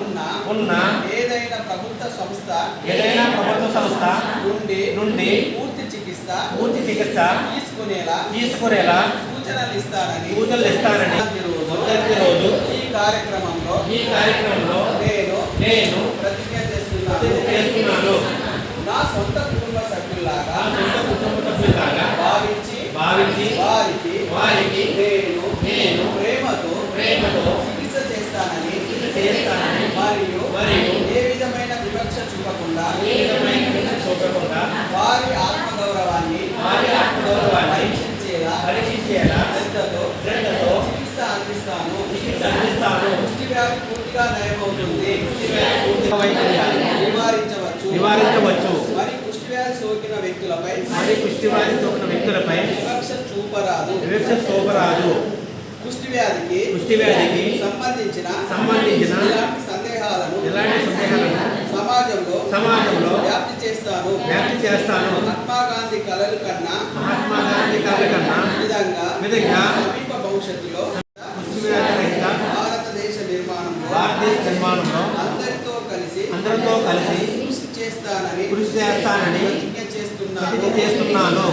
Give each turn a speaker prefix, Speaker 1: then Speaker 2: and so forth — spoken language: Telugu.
Speaker 1: ఉన్న
Speaker 2: ఉన్న
Speaker 1: ఏదైనా
Speaker 2: సంస్థ
Speaker 1: ఏదైనా ప్రభుత్వ సంస్థ నుండి
Speaker 2: నుండి పూర్తి చికిత్స పూర్తి
Speaker 1: చికిత్స
Speaker 2: తీసుకునేలా
Speaker 1: తీసుకునేలా
Speaker 2: సూచనలు
Speaker 1: ఇస్తారని
Speaker 2: సూచనలు
Speaker 1: ఇస్తానని
Speaker 2: ఈ
Speaker 1: కార్యక్రమంలో ఈ
Speaker 2: కార్యక్రమంలో
Speaker 1: మరియు
Speaker 2: మరియు
Speaker 1: ఏ విధమైన వివక్ష చూపకుండా
Speaker 2: ఏ విధమైన విధంగా చూపకుండా
Speaker 1: వారి ఆత్మగౌరవాన్ని
Speaker 2: వారి ఆత్మగౌరవాన్ని
Speaker 1: పరీక్షించేలా
Speaker 2: పరీక్షించేలా
Speaker 1: శ్రద్ధతో
Speaker 2: శ్రద్ధతో
Speaker 1: చికిత్స అందిస్తాను.
Speaker 2: చికిత్స అందిస్తాను.
Speaker 1: పుష్టి వ్యాధి పూర్తిగా నయమవుతుంది.
Speaker 2: పూర్తిగా వైద్యాన్ని
Speaker 1: నివారించవచ్చు.
Speaker 2: నివారించవచ్చు.
Speaker 1: మరి వ్యాధి సోకిన వ్యక్తులపై
Speaker 2: మరి పుష్టివాది సోకిన వ్యక్తులపై
Speaker 1: వివక్ష చూపరాదు.
Speaker 2: వివక్ష శోభరాదు
Speaker 1: కుష్టి వ్యాధికి
Speaker 2: కుష్టి వ్యాధికి
Speaker 1: సంబంధించిన
Speaker 2: సంబంధించిన
Speaker 1: సమాజంలో వ్యాప్తి చేస్తాను
Speaker 2: వ్యాప్తి చేస్తాను
Speaker 1: మహాత్మా గాంధీ కలలు కన్నా
Speaker 2: మహాత్మా గాంధీ కళ కన్నా
Speaker 1: విధంగా
Speaker 2: విధంగా
Speaker 1: సమీప భవిష్యత్తులో భారతదేశ నిర్మాణంలో
Speaker 2: భారతదేశ నిర్మాణంలో
Speaker 1: అందరితో కలిసి
Speaker 2: అందరితో కలిసి
Speaker 1: కృషి చేస్తానని
Speaker 2: కృషి చేస్తానని
Speaker 1: ప్రతిజ్ఞ చేస్తున్నాను.
Speaker 2: చేస్తున్నాను.